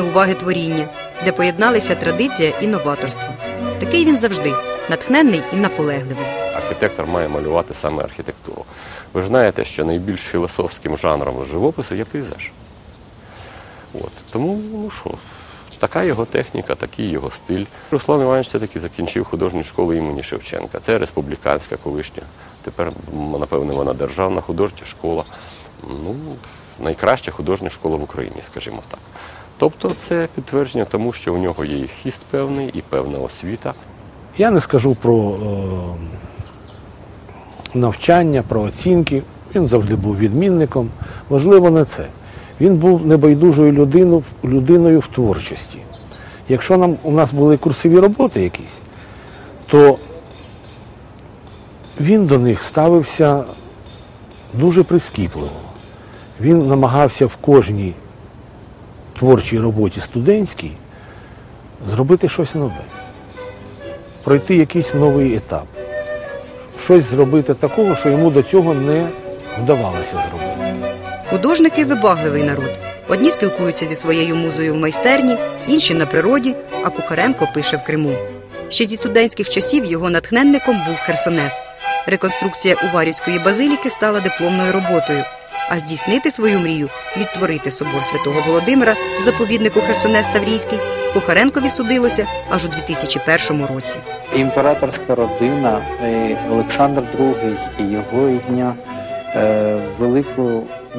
гідне уваги творіння, де поєдналися традиція і новаторство. Такий він завжди натхненний і наполегливий. Архітектор має малювати саме архітектуру. Ви знаєте, що найбільш філософським жанром живопису є пейзаж. От. Тому, ну що, така його техніка, такий його стиль. Руслан Іванович все-таки закінчив художню школу імені Шевченка. Це республіканська колишня. Тепер, м, напевно, вона державна художня школа. Ну, найкраща художня школа в Україні, скажімо так. Тобто це підтвердження тому, що у нього є і хіст певний, і певна освіта. Я не скажу про е, навчання, про оцінки. Він завжди був відмінником. Можливо, не це. Він був небайдужою людиною, людиною в творчості. Якщо нам, у нас були курсові роботи якісь, то він до них ставився дуже прискіпливо. Він намагався в кожній творчій роботі студентській зробити щось нове пройти якийсь новий етап, щось зробити такого, що йому до цього не вдавалося зробити. Художники вибагливий народ. Одні спілкуються зі своєю музою в майстерні, інші на природі, а Кухаренко пише в Криму. Ще зі студентських часів його натхненником був Херсонес. Реконструкція Уварівської базиліки стала дипломною роботою. А здійснити свою мрію відтворити собор святого Володимира в заповіднику Херсонес Таврійський Кухаренкові судилося аж у 2001 році. Імператорська родина, е, Олександр II і його рідня е, велику е,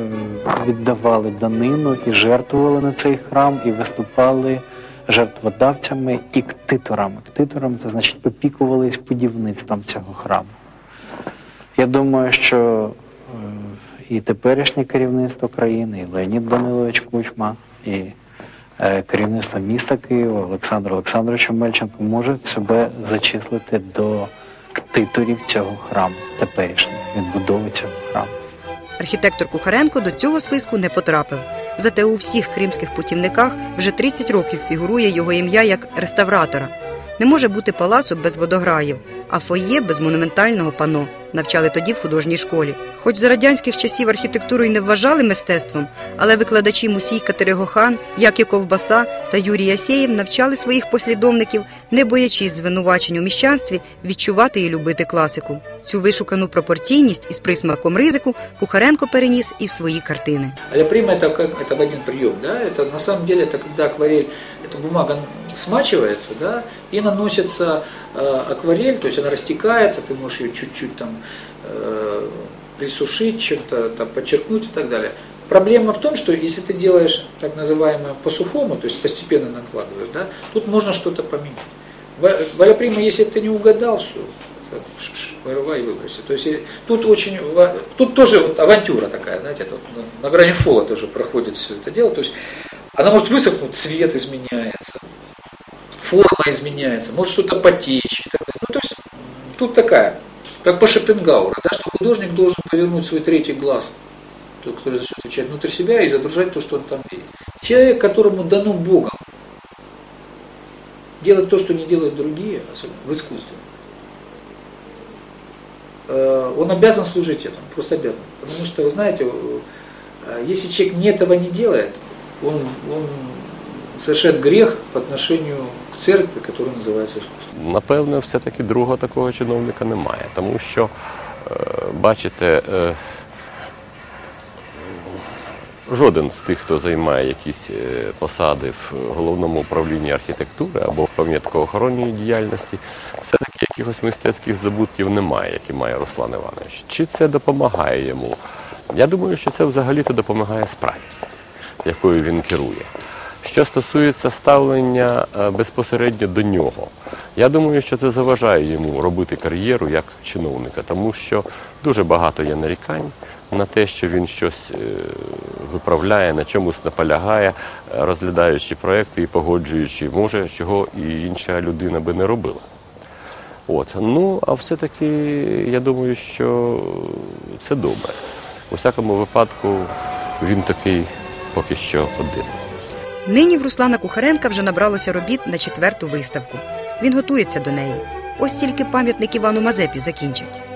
віддавали данину і жертвували на цей храм, і виступали жертводавцями і ктиторами. Ктиторами це значить опікувались будівництвом цього храму. Я думаю, що і теперішнє керівництво країни, і Леонід Данилович Кучма, і е, керівництво міста Києва Олександр Олександровича Мельченко може себе зачислити до ктиторів цього храму, теперішнього відбудови цього храму. Архітектор Кухаренко до цього списку не потрапив. Зате у всіх кримських путівниках вже 30 років фігурує його ім'я як реставратора. Не може бути палацу без водограїв, а фоє без монументального пано. Навчали тоді в художній школі. Хоч за радянських часів архітектуру й не вважали мистецтвом, але викладачі Мусій Катеригохан, Які Ковбаса та Юрій Ясєєв навчали своїх послідовників, не боячись звинувачень у міщанстві, відчувати і любити класику. Цю вишукану пропорційність із присмаком ризику Кухаренко переніс і в свої картини. Аляприма это как это в один прием, да, это на самом деле это когда акварель, эта бумага смачивается, да, и наносится э, акварель, то есть она растекается, ты можешь ее чуть-чуть там э, присушить, чем-то там подчеркнуть и так далее. Проблема в том, что если ты делаешь так называемое по-сухому, то есть постепенно накладываешь, да, тут можно что-то поменять. В, в аляприма, если ты не угадал, все, вырывай и выброси. То есть и тут очень, тут тоже вот авантюра такая, знаете, на, на грани фола тоже проходит все это дело. То есть она может высохнуть, цвет изменяется, форма изменяется, может что-то потечь и так далее. Ну, то есть тут такая, как по Шопенгауэру, да, что художник должен повернуть свой третий глаз, тот, который за все отвечает внутрь себя и изображать то, что он там видит. Человек, которому дано Богом делать то, что не делают другие, особенно в искусстве, э, он обязан служить этому, просто обязан. Потому что, вы знаете, э, если человек не этого не делает, он, он совершает грех по отношению церкви, которая называется искусством. Напевно, все-таки другого такого чиновника немає, тому що, е, бачите, е, жоден з тих, хто займає якісь е, посади в головному управлінні архітектури або в пам'яткоохоронній діяльності, все-таки якихось мистецьких забутків немає, які має Руслан Іванович. Чи це допомагає йому? Я думаю, що це взагалі-то допомагає справі, якою він керує. Що стосується ставлення е, безпосередньо до нього, я думаю, що це заважає йому робити кар'єру як чиновника, тому що дуже багато є нарікань на те, що він щось е, виправляє, на чомусь наполягає, е, розглядаючи проекти і погоджуючи, може, чого і інша людина би не робила. От. Ну, а все-таки я думаю, що це добре. У всякому випадку він такий поки що один. Нині в Руслана Кухаренка вже набралося робіт на четверту виставку. Він готується до неї. Ось тільки пам'ятник Івану Мазепі закінчать.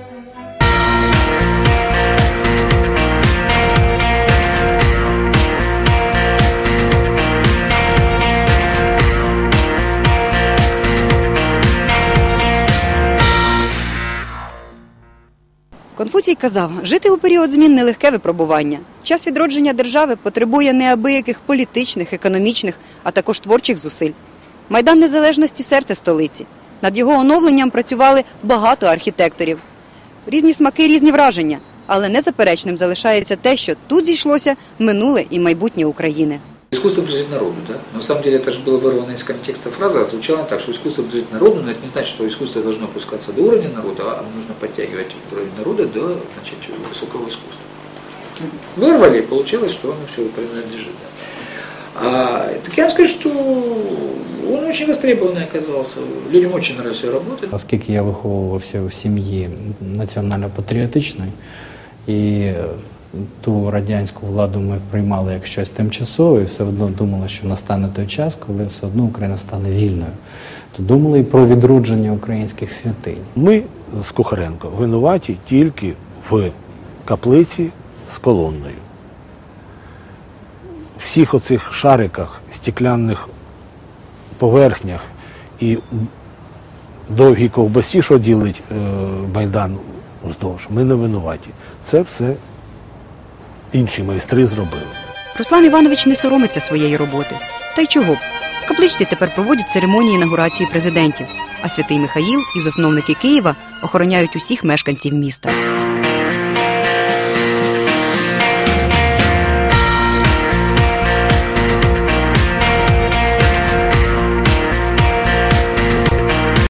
Конфуцій казав, жити у період змін нелегке випробування. Час відродження держави потребує неабияких політичних, економічних, а також творчих зусиль. Майдан Незалежності серце столиці. Над його оновленням працювали багато архітекторів. Різні смаки, різні враження, але незаперечним залишається те, що тут зійшлося минуле і майбутнє України. Искусство принадлежит народу, да? Но на самом деле это же было вырвано из контекста фраза, а звучало так, что искусство принадлежит народу, но это не значит, что искусство должно опускаться до уровня народа, а нужно подтягивать уровень народа до значит, высокого искусства. Вырвали, и получилось, что оно все принадлежит. да. А, так я вам скажу, что он очень востребованный оказался. Людям очень нравится работать. Оскільки я виховувався в сім'ї національно-патріотичної, і е, ту радянську владу ми приймали як щось тимчасове, і все одно думали, що настане той час, коли все одно Україна стане вільною. То думали і про відродження українських святинь. Ми з Кухаренко винуваті тільки в каплиці з колонною. Всіх оцих шариках, стеклянних поверхнях і довгій ковбасі, що ділить е, Майдан вздовж, ми не винуваті. Це все інші майстри зробили. Руслан Іванович не соромиться своєї роботи. Та й чого? В капличці тепер проводять церемонії інаугурації президентів, а святий Михаїл і засновники Києва охороняють усіх мешканців міста.